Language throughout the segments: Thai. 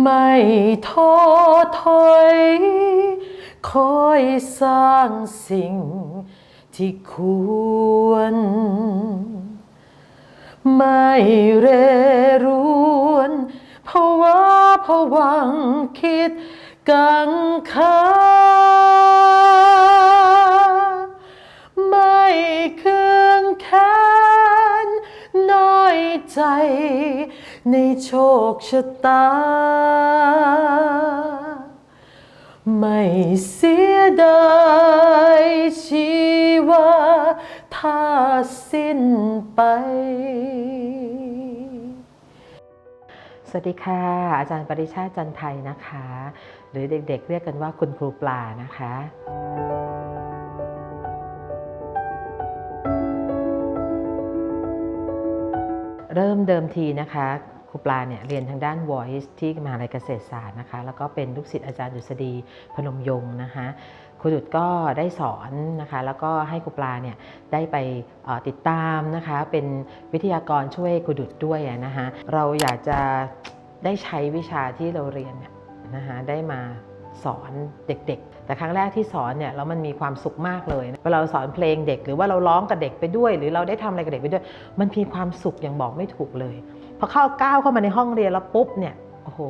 ไม่ท้อถอย คอยสร้างสิ่งที่ควร ไม่เรรวนภาวะผวังค์คิดกังขา ในโชคชะตา ไม่เสียดายชีวาถ้าสิ้นไป สวัสดีค่ะ อาจารย์ปริชาติจันไทยนะคะ หรือเด็กๆเรียกกันว่าคุณครูปลานะคะ เริ่มเดิมทีนะคะครูปลาเนี่ยเรียนทางด้าน Voice ที่มหาลัยเกษตรศาสตร์นะคะ แล้วก็เป็นลูกศิษย์อาจารย์ดุษฎีพนมยงค์นะคะครูดุดก็ได้สอนนะคะ แล้วก็ให้ครูปลาเนี่ยได้ไปติดตามนะคะ เป็นวิทยากรช่วยครูดุดด้วยนะคะเราอยากจะได้ใช้วิชาที่เราเรียนเนี่ยนะคะได้มา สอนเด็กๆ แต่ครั้งแรกที่สอนเนี่ยแล้วมันมีความสุขมากเลยเวลาเราสอนเพลงเด็ก หรือว่าเราร้องกับเด็กไปด้วย หรือเราได้ทำอะไรกับเด็กไปด้วย มันมีความสุขอย่างบอกไม่ถูกเลยพอเข้าก้าวเข้ามาในห้องเรียนแล้วปุ๊บเนี่ยโอ้โห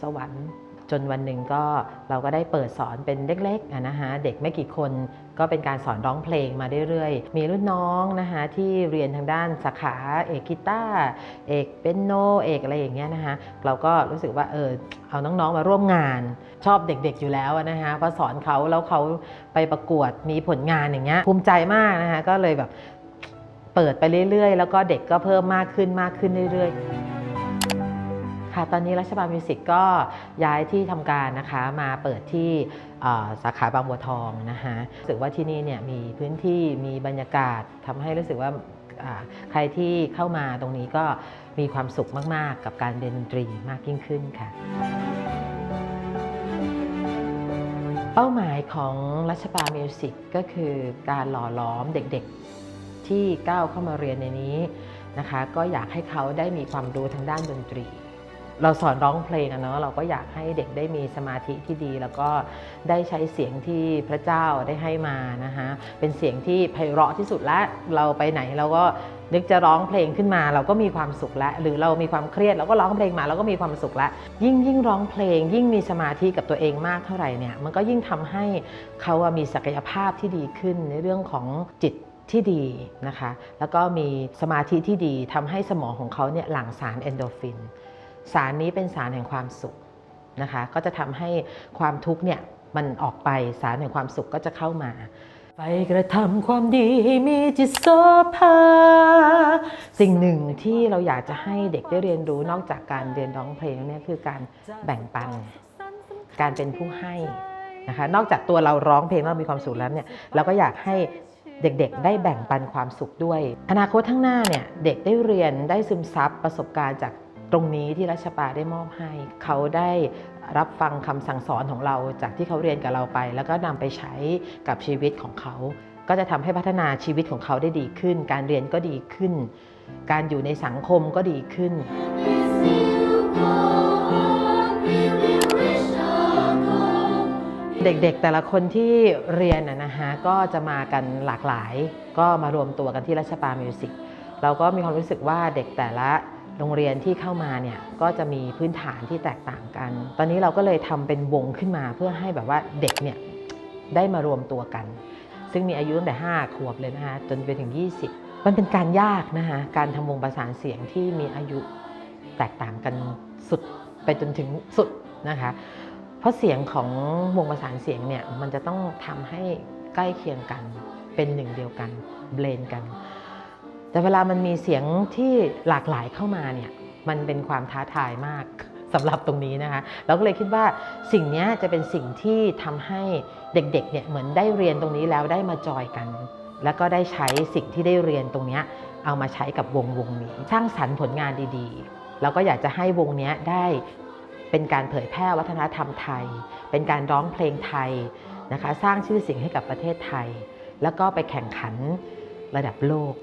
สวรรค์จนวันหนึ่งก็เราก็ได้เปิดสอนเป็นเล็กๆนะฮะเด็กไม่กี่คน ก็เป็นการสอนร้องเพลงมาเรื่อยๆ มีรุ่นน้องนะคะที่เรียนทางด้านสาขาเอกกีตาร์เอกเปียโนเอกอะไรอย่างเงี้ยนะคะเราก็รู้สึกว่าเออเอาน้องๆมาร่วมงาน ชอบเด็กๆอยู่แล้วนะคะพอสอนเขาแล้วเขาไปประกวดมีผลงานอย่างเงี้ยภูมิใจมากนะคะก็เลยแบบเปิดไปเรื่อยๆ แล้วก็เด็กก็เพิ่มมากขึ้นมากขึ้นเรื่อยๆ ค่ะตอนนี้รัชบาลมิวสิกก็ย้ายที่ทำการนะคะมาเปิดที่สาขาบางบัวทองนะคะรู้สึกว่าที่นี่เนี่ยมีพื้นที่มีบรรยากาศทำให้รู้สึกว่าอ่าใครที่เข้ามาตรงนี้ก็มีความสุขมาก ๆ กับการเรียนดนตรีมากยิ่งขึ้นค่ะ เป้าหมายของรัชบาลมิวสิกก็คือการหล่อหลอมเด็กๆที่ก้าวเข้ามาเรียนในนี้นะคะ ก็อยากให้เขาได้มีความรู้ทางด้านดนตรี เราสอนร้องเพลงอะเนาะเราก็อยากให้เด็กได้มีสมาธิที่ดี แล้วก็ได้ใช้เสียงที่พระเจ้าได้ให้มานะคะเป็นเสียงที่ไพเราะที่สุดและเราไปไหนเราก็นึกจะร้องเพลงขึ้นมา เราก็มีความสุขแล้วหรือเรามีความเครียดเราก็ร้องเพลงมาเราก็มีความสุขแล้วยิ่งยิ่งร้องเพลง ยิ่งมีสมาธิกับตัวเองมากเท่าไหร่เนี่ยมันก็ยิ่งทำให้เขาอะมีศักยภาพที่ดีขึ้นในเรื่องของจิตที่ดีนะคะ แล้วก็มีสมาธิที่ดีทำให้สมองของเขาเนี่ยหลั่งสารเอนโดฟิน สารนี้เป็นสารแห่งความสุขนะคะ ก็จะทำให้ความทุกข์เนี่ยมันออกไปสารแห่งความสุขก็จะเข้ามาไปกระทำความดีให้มีจิตโสภา สิ่งหนึ่งที่เราอยากจะให้เด็กได้เรียนรู้นอกจากการเรียนร้องเพลงเนี่ยคือการแบ่งปัน การเป็นผู้ให้นะคะ นอกจากตัวเราร้องเพลงแล้วเรามีความสุขแล้วเนี่ยเราก็อยากให้เด็กๆ ได้แบ่งปันความสุขด้วย อนาคตข้างหน้าเนี่ยเด็กได้เรียนได้ซึมซับประสบการณ์จาก ตรงนี้ที่รัชปาได้มอบให้ เขาได้รับฟังคำสั่งสอนของเราจากที่เขาเรียนกับเราไป แล้วก็นำไปใช้กับชีวิตของเขา ก็จะทำให้พัฒนาชีวิตของเขาได้ดีขึ้น การเรียนก็ดีขึ้น การอยู่ในสังคมก็ดีขึ้น เด็กๆแต่ละคนที่เรียนนะฮะก็จะมากันหลากหลาย ก็มารวมตัวกันที่รัชปามิวสิกเราก็มีความรู้สึกว่าเด็กแต่ละ โรงเรียนที่เข้ามาเนี่ยก็จะมีพื้นฐานที่แตกต่างกัน ตอนนี้เราก็เลยทำเป็นวงขึ้นมาเพื่อให้แบบว่าเด็กเนี่ยได้มารวมตัวกัน ซึ่งมีอายุตั้งแต่ 5 ขวบเลยนะคะจนไปถึง 20 มันเป็นการยากนะคะการทำวงประสานเสียงที่มีอายุแตกต่างกันสุดไปจนถึงสุดนะคะ เพราะเสียงของวงประสานเสียงเนี่ยมันจะต้องทำให้ใกล้เคียงกันเป็นหนึ่งเดียวกันเบลนกัน แต่เวลามันมีเสียงที่หลากหลายเข้ามาเนี่ยมันเป็นความท้าทายมากสำหรับตรงนี้นะคะเราก็เลยคิดว่าสิ่งนี้จะเป็นสิ่งที่ทำให้เด็กๆเนี่ยเหมือนได้เรียนตรงนี้แล้วได้มาจอยกัน แล้วก็ได้ใช้สิ่งที่ได้เรียนตรงนี้เอามาใช้กับวงวงนี้สร้างสรรค์ผลงานดีๆ แล้วก็อยากจะให้วงนี้ได้เป็นการเผยแพร่วัฒนธรรมไทย เป็นการร้องเพลงไทยนะคะสร้างชื่อเสียงให้กับประเทศไทย แล้วก็ไปแข่งขันระดับโลก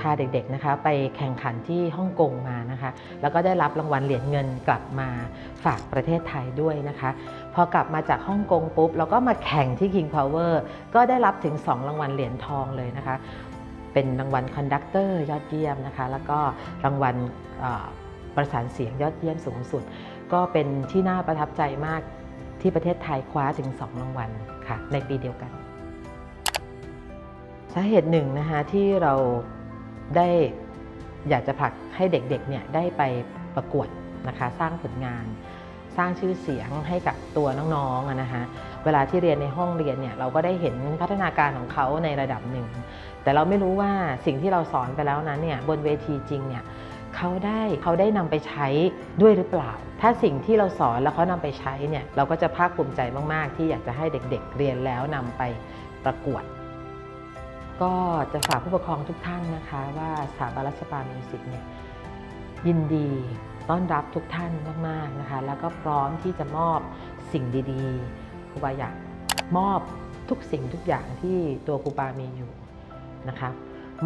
พาเด็กๆนะคะไปแข่งขันที่ฮ่องกงมานะคะ แล้วก็ได้รับรางวัลเหรียญเงินกลับมาฝากประเทศไทยด้วยนะคะ พอกลับมาจากฮ่องกงปุ๊บเราก็มาแข่งที่ King Power ก็ได้รับถึง 2 รางวัลเหรียญทองเลยนะคะ เป็นรางวัลคอนดักเตอร์ยอดเยี่ยมนะคะ แล้วก็รางวัลประสานเสียงยอดเยี่ยมสูงสุด ก็เป็นที่น่าประทับใจมากที่ประเทศไทยคว้าถึง 2 รางวัลค่ะในปีเดียวกันสาเหตุหนึ่งนะคะที่เรา ได้อยากจะผลักให้เด็กๆเนี่ยได้ไปประกวดนะคะสร้างผลงาน สร้างชื่อเสียงให้กับตัวน้องๆนะคะเวลาที่เรียนในห้องเรียนเนี่ยเราก็ได้เห็นพัฒนาการของเขาในระดับหนึ่ง แต่เราไม่รู้ว่าสิ่งที่เราสอนไปแล้วนั้นเนี่ยบนเวทีจริงเนี่ยเขาได้เขาได้นำไปใช้ด้วยหรือเปล่า ถ้าสิ่งที่เราสอนแล้วเขานำไปใช้เนี่ยเราก็จะภาคภูมิใจมาก ๆ ที่อยากจะให้เด็กๆเรียนแล้วนำไปประกวด ก็จะฝากผู้ปกครองทุกท่านนะคะ ว่าสถาบันรัชปาลมิวสิกเนี่ยยินดีต้อนรับทุกท่านมากๆนะคะ แล้วก็พร้อมที่จะมอบสิ่งดีๆครูบาอยากมอบทุกสิ่งทุกอย่างที่ตัวครูบามีอยู่นะคะ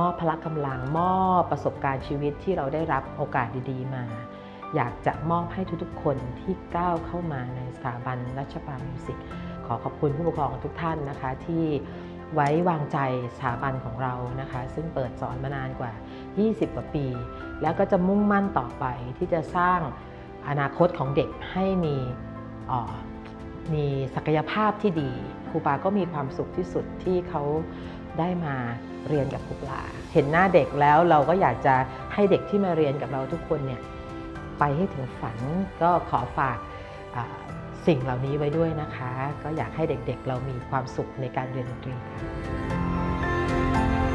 มอบพละกำลังมอบประสบการณ์ชีวิตที่เราได้รับโอกาสดีๆมา อยากจะมอบให้ทุกๆคนที่ก้าวเข้ามาในสถาบันรัชปาลมิวสิกขอขอบคุณผู้ปกครองทุกท่านนะคะที่ ไว้วางใจสถาบันของเรานะคะ ซึ่งเปิดสอนมานานกว่า 20 กว่าปี แล้วก็จะมุ่งมั่นต่อไปที่จะสร้างอนาคตของเด็กให้มีมีศักยภาพที่ดีครูปาก็มีความสุขที่สุดที่เขาได้มาเรียนกับครูปลาเห็นหน้าเด็กแล้วเราก็อยากจะให้เด็กที่มาเรียนกับเราทุกคนเนี่ยไปให้ถึงฝันก็ขอฝากา สิ่งเหล่านี้ไว้ด้วยนะคะ ก็อยากให้เด็กๆ เรามีความสุขในการเรียนดนตรีค่ะ